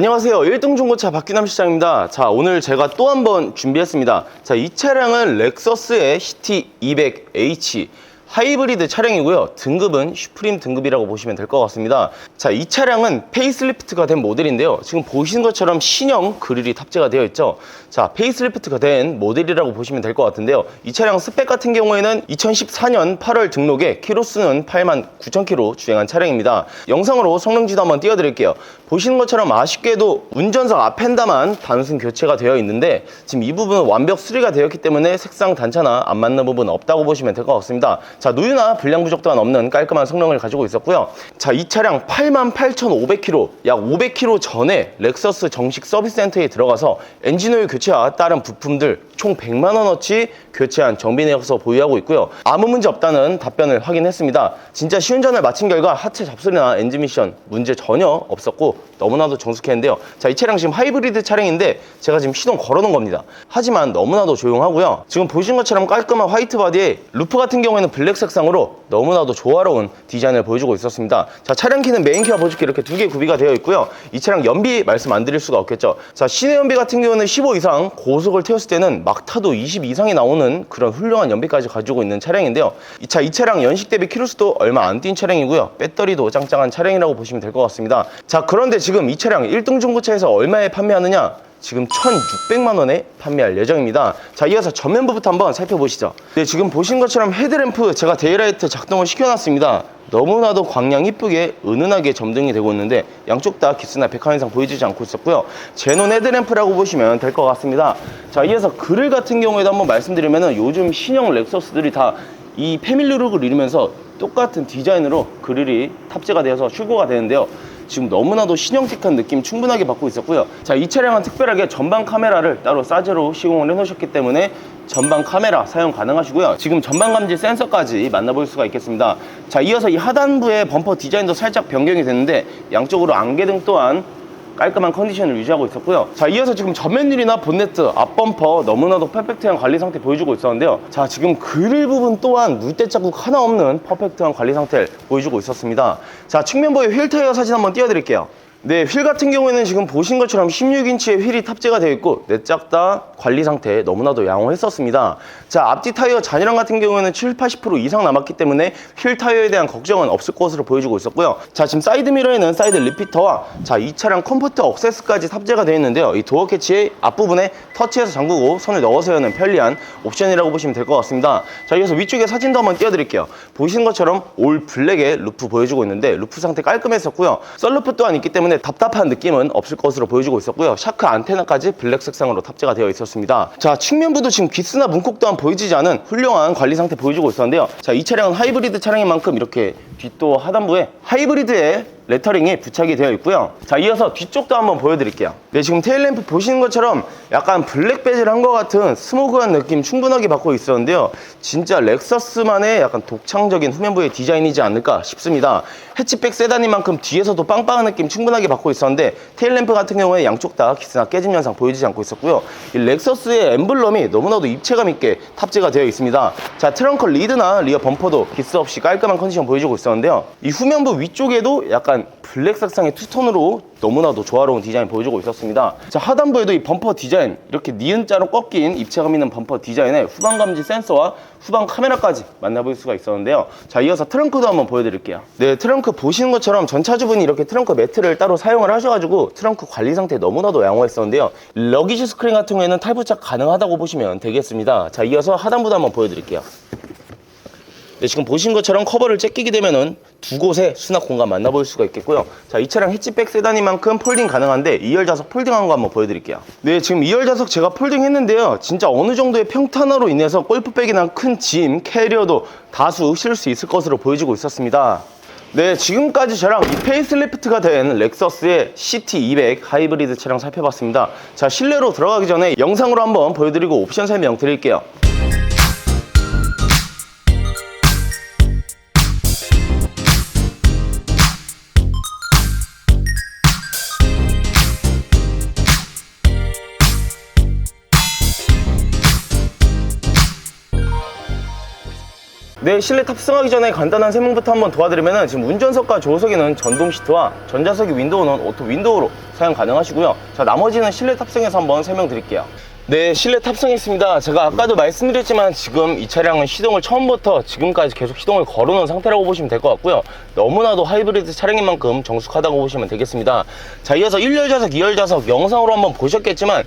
안녕하세요. 1등 중고차 박규남 시장입니다. 자, 오늘 제가 또 한 번 준비했습니다. 자, 이 차량은 렉서스의 CT200H 하이브리드 차량이고요. 등급은 슈프림 등급이라고 보시면 될 것 같습니다. 자, 이 차량은 페이스리프트가 된 모델인데요. 지금 보시는 것처럼 신형 그릴이 탑재가 되어 있죠. 자, 페이스리프트가 된 모델이라고 보시면 될 것 같은데요. 이 차량 스펙 같은 경우에는 2014년 8월 등록에 키로수는 8만 9천 킬로 주행한 차량입니다. 영상으로 성능지도 한번 띄워드릴게요. 보시는 것처럼 아쉽게도 운전석 앞펜다만 단순 교체가 되어 있는데 지금 이 부분은 완벽 수리가 되었기 때문에 색상 단차나 안 맞는 부분 없다고 보시면 될 것 같습니다. 자, 누유나 불량 부족 또한 없는 깔끔한 성능을 가지고 있었고요. 자, 이 차량 88,500km, 약 500km 전에 렉서스 정식 서비스 센터에 들어가서 엔진오일 교체와 다른 부품들 총 100만 원어치 교체한 정비 내역서 보유하고 있고요. 아무 문제 없다는 답변을 확인했습니다. 진짜 시운전을 마친 결과 하체 잡소리나 엔진 미션 문제 전혀 없었고 너무나도 정숙했는데요. 자, 이 차량 지금 하이브리드 차량인데 제가 지금 시동 걸어놓은 겁니다. 하지만 너무나도 조용하고요. 지금 보신 것처럼 깔끔한 화이트 바디에 루프 같은 경우에는 블랙 색상으로 너무나도 조화로운 디자인을 보여주고 있었습니다. 자, 차량 키는 메인 키와 보조키 이렇게 두 개 구비가 되어 있고요. 이 차량 연비 말씀 안 드릴 수가 없겠죠. 자, 시내 연비 같은 경우는 15 이상, 고속을 태웠을 때는 막 타도 20 이상이 나오는 그런 훌륭한 연비까지 가지고 있는 차량인데요. 이 차, 이 차량 연식 대비 키로수도 얼마 안 뛴 차량이고요. 배터리도 짱짱한 차량이라고 보시면 될 것 같습니다. 자, 그런데 지금 이 차량 1등 중고차에서 얼마에 판매하느냐? 지금 1,600만 원에 판매할 예정입니다. 자, 이어서 전면부부터 한번 살펴보시죠. 네, 지금 보신 것처럼 헤드램프 제가 데이라이트 작동을 시켜놨습니다. 너무나도 광량 이쁘게 은은하게 점등이 되고 있는데 양쪽 다 기스나 백화현 이상 보여주지 않고 있었고요. 제논 헤드램프라고 보시면 될 것 같습니다. 자, 이어서 그릴 같은 경우에도 한번 말씀드리면은 요즘 신형 렉서스들이 다 이 패밀리룩을 이루면서 똑같은 디자인으로 그릴이 탑재가 되어서 출고가 되는데요. 지금 너무나도 신형틱한 느낌 충분하게 받고 있었고요. 자, 이 차량은 특별하게 전방 카메라를 따로 싸제로 시공을 해놓으셨기 때문에 전방 카메라 사용 가능하시고요. 지금 전방 감지 센서까지 만나볼 수가 있겠습니다. 자, 이어서 이 하단부의 범퍼 디자인도 살짝 변경이 됐는데 양쪽으로 안개등 또한 깔끔한 컨디션을 유지하고 있었고요. 자, 이어서 지금 전면유리나 본네트, 앞범퍼 너무나도 퍼펙트한 관리 상태 보여주고 있었는데요. 자, 지금 그릴 부분 또한 물때 자국 하나 없는 퍼펙트한 관리 상태를 보여주고 있었습니다. 자, 측면부의 휠 타이어 사진 한번 띄워드릴게요. 네, 휠 같은 경우에는 지금 보신 것처럼 16인치의 휠이 탑재가 되어 있고 넷짝 다 관리 상태 너무나도 양호했었습니다. 자, 앞뒤 타이어 잔이랑 같은 경우에는 7, 80% 이상 남았기 때문에 휠 타이어에 대한 걱정은 없을 것으로 보여주고 있었고요. 자, 지금 사이드 미러에는 사이드 리피터와 자, 이 차량 컴포트 억세스까지 탑재가 되어 있는데요. 이 도어 캐치의 앞부분에 터치해서 잠그고 손을 넣어서 여는 편리한 옵션이라고 보시면 될 것 같습니다. 자, 이어서 위쪽에 사진도 한번 띄워드릴게요. 보시는 것처럼 올 블랙의 루프 보여주고 있는데 루프 상태 깔끔했었고요. 썰루프 또한 있기 때문에 답답한 느낌은 없을 것으로 보여주고 있었고요. 샤크 안테나까지 블랙 색상으로 탑재가 되어 있었습니다. 자, 측면부도 지금 기스나 문콕 또한 보이지 않은 훌륭한 관리 상태 보여주고 있었는데요. 자, 이 차량은 하이브리드 차량인 만큼 이렇게 뒷도 하단부에 하이브리드의 레터링이 부착이 되어 있고요. 자, 이어서 뒤쪽도 한번 보여드릴게요. 네, 지금 테일램프 보시는 것처럼 약간 블랙 베젤 한 것 같은 스모그한 느낌 충분하게 받고 있었는데요. 진짜 렉서스만의 약간 독창적인 후면부의 디자인이지 않을까 싶습니다. 해치백 세단인 만큼 뒤에서도 빵빵한 느낌 충분하게 받고 있었는데 테일램프 같은 경우에 양쪽 다 기스나 깨짐 현상 보여지지 않고 있었고요. 이 렉서스의 엠블럼이 너무나도 입체감 있게 탑재가 되어 있습니다. 자, 트렁크 리드나 리어 범퍼도 기스 없이 깔끔한 컨디션 보여주고 있었는데요. 이 후면부 위쪽에도 약간 블랙 색상의 투톤으로 너무나도 조화로운 디자인 보여주고 있었습니다. 자, 하단부에도 이 범퍼 디자인, 이렇게 니은자로 꺾인 입체감 있는 범퍼 디자인에 후방 감지 센서와 후방 카메라까지 만나볼 수가 있었는데요. 자, 이어서 트렁크도 한번 보여드릴게요. 네, 트렁크 보시는 것처럼 전 차주분이 이렇게 트렁크 매트를 따로 사용을 하셔가지고 트렁크 관리 상태 너무나도 양호했었는데요. 러기지 스크린 같은 경우에는 탈부착 가능하다고 보시면 되겠습니다. 자, 이어서 하단부도 한번 보여드릴게요. 네, 지금 보신 것처럼 커버를 째끼게 되면은 두 곳에 수납 공간 만나볼 수가 있겠고요. 자, 이 차량 해치백 세단인 만큼 폴딩 가능한데 2열 좌석 폴딩한 거 한번 보여드릴게요. 네, 지금 2열 좌석 제가 폴딩 했는데요. 진짜 어느 정도의 평탄화로 인해서 골프백이나 큰 짐, 캐리어도 다수 실을 수 있을 것으로 보여지고 있었습니다. 네, 지금까지 저랑 이 페이스리프트가 된 렉서스의 CT200 하이브리드 차량 살펴봤습니다. 자, 실내로 들어가기 전에 영상으로 한번 보여드리고 옵션 설명 드릴게요. 네, 실내 탑승하기 전에 간단한 설명부터 한번 도와드리면은 지금 운전석과 조수석에는 전동 시트와 전자석의 윈도우는 오토 윈도우로 사용 가능하시고요. 자, 나머지는 실내 탑승해서 한번 설명드릴게요. 네, 실내 탑승했습니다. 제가 아까도 말씀드렸지만 지금 이 차량은 시동을 처음부터 지금까지 계속 시동을 걸어놓은 상태라고 보시면 될 것 같고요. 너무나도 하이브리드 차량인 만큼 정숙하다고 보시면 되겠습니다. 자, 이어서 1열 좌석, 2열 좌석 영상으로 한번 보셨겠지만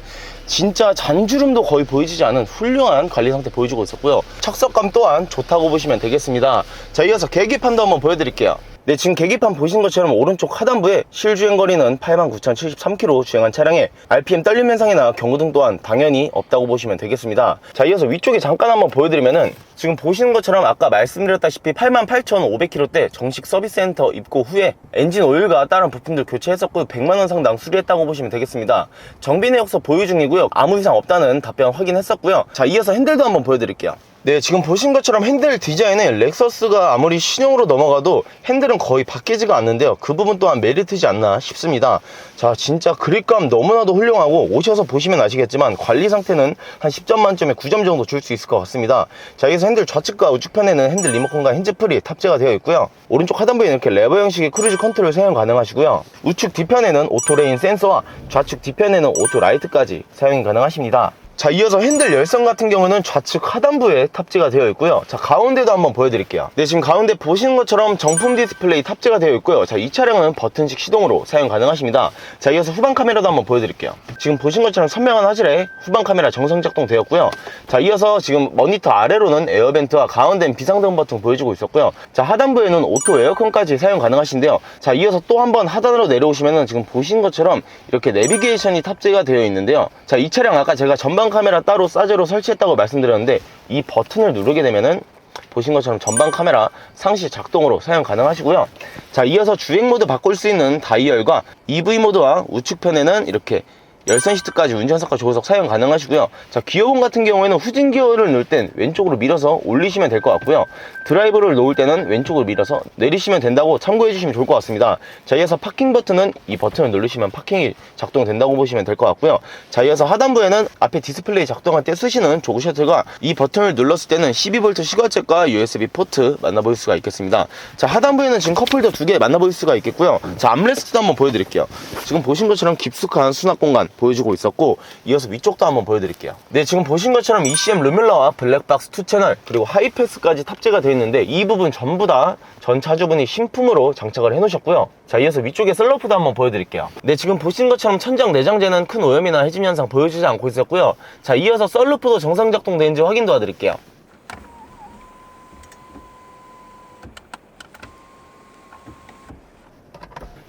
진짜 잔주름도 거의 보이지 않은 훌륭한 관리 상태 보여주고 있었고요. 착석감 또한 좋다고 보시면 되겠습니다. 자, 이어서 계기판도 한번 보여드릴게요. 네, 지금 계기판 보신 것처럼 오른쪽 하단부에 실주행 거리는 89,073km 주행한 차량에 RPM 떨림 현상이나 경고등 또한 당연히 없다고 보시면 되겠습니다. 자, 이어서 위쪽에 잠깐 한번 보여드리면은 지금 보시는 것처럼 아까 말씀드렸다시피 88,500km 정식 서비스 센터 입고 후에 엔진 오일과 다른 부품들 교체했었고 100만원 상당 수리했다고 보시면 되겠습니다. 정비 내역서 보유 중이고요. 아무 이상 없다는 답변 확인했었고요. 자, 이어서 핸들도 한번 보여드릴게요. 네, 지금 보신 것처럼 핸들 디자인은 렉서스가 아무리 신형으로 넘어가도 핸들은 거의 바뀌지가 않는데요. 그 부분 또한 메리트지 않나 싶습니다. 자, 진짜 그립감 너무나도 훌륭하고 오셔서 보시면 아시겠지만 관리 상태는 한 10점 만점에 9점 정도 줄 수 있을 것 같습니다. 자, 여기서 핸들 좌측과 우측편에는 핸들 리모컨과 핸즈프리 탑재가 되어 있고요. 오른쪽 하단부에 이렇게 레버 형식의 크루즈 컨트롤 사용 가능하시고요. 우측 뒤편에는 오토레인 센서와 좌측 뒤편에는 오토 라이트까지 사용이 가능하십니다. 자 이어서 핸들 열선 같은 경우는 좌측 하단부에 탑재가 되어 있고요. 자 가운데도 한번 보여드릴게요. 네 지금 가운데 보시는 것처럼 정품 디스플레이 탑재가 되어 있고요. 자 이 차량은 버튼식 시동으로 사용 가능하십니다. 자 이어서 후방 카메라도 한번 보여드릴게요. 지금 보신 것처럼 선명한 화질의 후방 카메라 정상 작동되었고요. 자 이어서 지금 모니터 아래로는 에어벤트와 가운데는 비상등 버튼 보여주고 있었고요. 자 하단부에는 오토 에어컨까지 사용 가능하신데요. 자 이어서 또 한번 하단으로 내려오시면은 지금 보신 것처럼 이렇게 내비게이션이 탑재가 되어 있는데요. 자 이 차량 아까 제가 전방 카메라 따로 싸제로 설치했다고 말씀드렸는데 이 버튼을 누르게 되면은 보신 것처럼 전방 카메라 상시 작동으로 사용 가능하시고요. 자, 이어서 주행 모드 바꿀 수 있는 다이얼과 EV 모드와 우측편에는 이렇게 열선 시트까지 운전석과 조수석 사용 가능하시고요. 자, 기어봉 같은 경우에는 후진 기어를 넣을 땐 왼쪽으로 밀어서 올리시면 될 것 같고요. 드라이브를 놓을 때는 왼쪽으로 밀어서 내리시면 된다고 참고해 주시면 좋을 것 같습니다. 자, 이어서 파킹 버튼은 이 버튼을 누르시면 파킹이 작동된다고 보시면 될 것 같고요. 자, 이어서 하단부에는 앞에 디스플레이 작동할 때 쓰시는 조그 셔틀과 이 버튼을 눌렀을 때는 12V 시가잭과 USB 포트 만나볼 수가 있겠습니다. 자, 하단부에는 지금 컵홀더 두개 만나볼 수가 있겠고요. 자, 암레스트도 한번 보여드릴게요. 지금 보신 것처럼 깊숙한 수납 공간 보여주고 있었고 이어서 위쪽도 한번 보여드릴게요. 네, 지금 보신 것처럼 ECM 루뮬러와 블랙박스 2 채널 그리고 하이패스까지 탑재가 되어 있는데 이 부분 전부 다 전 차주분이 신품으로 장착을 해 놓으셨고요. 자, 이어서 위쪽에 셀러프도 한번 보여드릴게요. 네, 지금 보신 것처럼 천장 내장재는 큰 오염이나 해짐 현상 보여주지 않고 있었고요. 자, 이어서 썰루프도 정상 작동되는지 확인 도와드릴게요.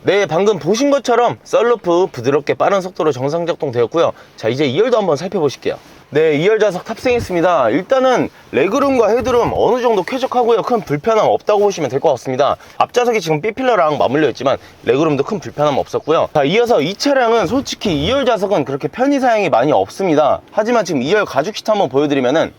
네, 방금 보신 것처럼 썰루프 부드럽게 빠른 속도로 정상 작동 되었고요. 자, 이제 2열도 한번 살펴보실게요. 네, 2열 좌석 탑승했습니다. 일단은 레그룸과 헤드룸 어느 정도 쾌적하고요. 큰 불편함 없다고 보시면 될 것 같습니다. 앞좌석이 지금 B필러랑 맞물려 있지만 레그룸도 큰 불편함 없었고요. 자, 이어서 이 차량은 솔직히 2열 좌석은 그렇게 편의 사양이 많이 없습니다. 하지만 지금 2열 가죽 시트 한번 보여드리면은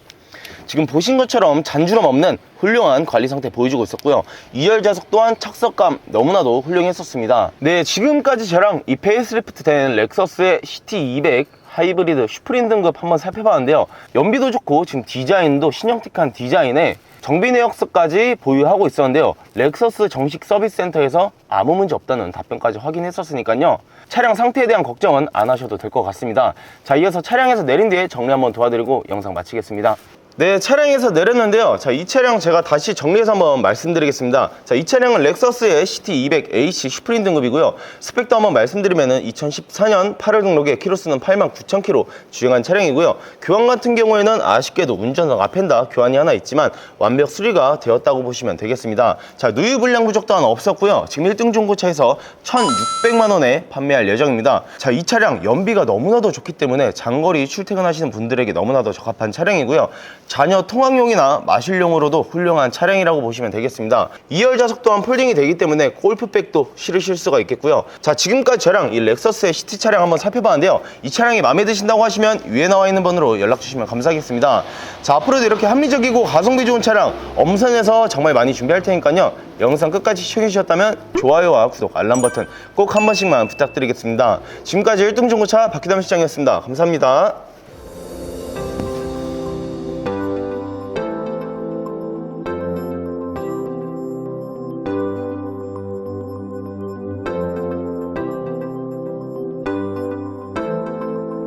지금 보신 것처럼 잔주름 없는 훌륭한 관리 상태 보여주고 있었고요. 2열 좌석 또한 착석감 너무나도 훌륭했었습니다. 네, 지금까지 저랑 이 페이스리프트 된 렉서스의 CT200 하이브리드 슈프림 등급 한번 살펴봤는데요. 연비도 좋고 지금 디자인도 신형틱한 디자인에 정비 내역서까지 보유하고 있었는데요. 렉서스 정식 서비스 센터에서 아무 문제 없다는 답변까지 확인했었으니까요. 차량 상태에 대한 걱정은 안 하셔도 될 것 같습니다. 자, 이어서 차량에서 내린 뒤에 정리 한번 도와드리고 영상 마치겠습니다. 네, 차량에서 내렸는데요. 자, 이 차량 제가 다시 정리해서 한번 말씀드리겠습니다. 자, 이 차량은 렉서스의 CT200H 슈프림 등급이고요. 스펙도 한번 말씀드리면은 2014년 8월 등록에 키로수는 89,000km 주행한 차량이고요. 교환 같은 경우에는 아쉽게도 운전석 앞엔다 교환이 하나 있지만 완벽 수리가 되었다고 보시면 되겠습니다. 자, 누유 불량 부족 또한 없었고요. 지금 1등 중고차에서 1,600만 원에 판매할 예정입니다. 자, 이 차량 연비가 너무나도 좋기 때문에 장거리 출퇴근하시는 분들에게 너무나도 적합한 차량이고요. 자녀 통학용이나 마실용으로도 훌륭한 차량이라고 보시면 되겠습니다. 2열 좌석 또한 폴딩이 되기 때문에 골프백도 실으실 수가 있겠고요. 자, 지금까지 저랑 이 렉서스의 시티 차량 한번 살펴봤는데요. 이 차량이 마음에 드신다고 하시면 위에 나와 있는 번호로 연락 주시면 감사하겠습니다. 자, 앞으로도 이렇게 합리적이고 가성비 좋은 차량 엄선해서 정말 많이 준비할 테니까요. 영상 끝까지 시청해 주셨다면 좋아요와 구독, 알람 버튼 꼭 한 번씩만 부탁드리겠습니다. 지금까지 1등 중고차 박기담 시장이었습니다. 감사합니다.